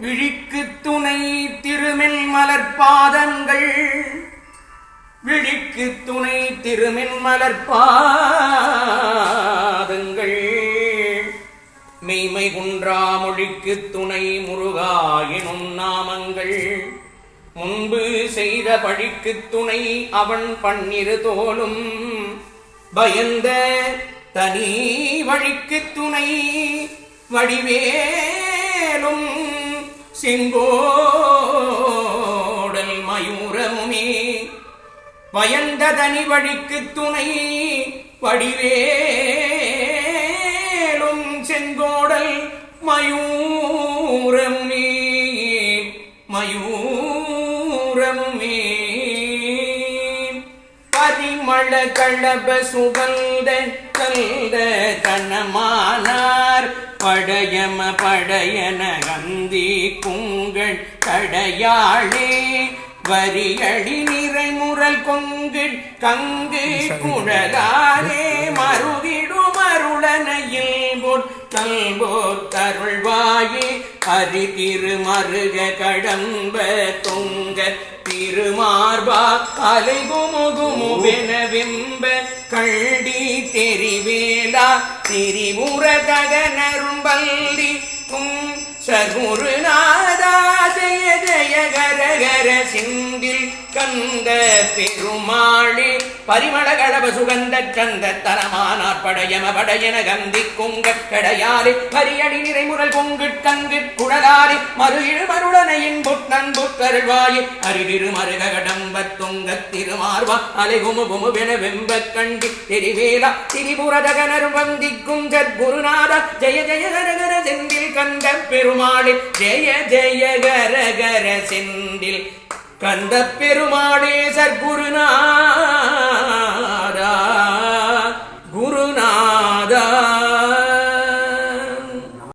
விழிக்கு துணை திருமில் மலர்பாதங்கள் விழிக்கு துணை திருமின் மலர்பாதங்கள் மெய்மை குன்றா மொழிக்கு துணை முருகா எனும் நாமங்கள். முன்பு செய்த பழிக்கு துணை அவன் பன்னிரு தோளும். பயந்த தனி வழிக்கு துணை வடிவே செங்கோடல் மயூரமுமே. பயந்த தனி வழிக்கு துணை வடிவேலும் செங்கோடல் மயூரமுமே. மயூரமுமே. பதிமள களப சுகந்த கல்த கணமானார் படையம படையன கந்தி குங்கள் கடையாளே வரியடி நிறைமுறல் கொங்கு கங்கு குழலாரே மருகிடும் அருளனையில் கல்போர் கருள்வாயே அரி திருமருக கடம்ப தொங்க திருமார்பா அலைகுமுகுமுவென வெம்ப கள்ளி தெரிவேலா திரிபுர ககனரும்பல்லி கும் சகுருநாதா ஜெய ஜெய கரகர சிந்தில் கந்த பெருமா பரிமள கடப சுகந்த சந்த தரமானார் படையம படையன கந்தி குங்கக் கடையாரி பரியடி நிறைமுறல் கொங்கு கங்கு குழலாரே மறுஇழு மருளனையின் புத்தன் புத்தருள்வாயி அருகிரு மருக கடம்ப தொங்க திருமார்வா அலைகுமு குமுவென வெம்ப கண்டி திரிவேலா திரிபுரதகனர் வந்தி குங்கத் குருநாத ஜெய ஜெய கரகர செந்தில் கந்த பெருமாளே ஜெய ஜெய கரகர செந்தில் கந்த பெருமாளே சர்க்குரு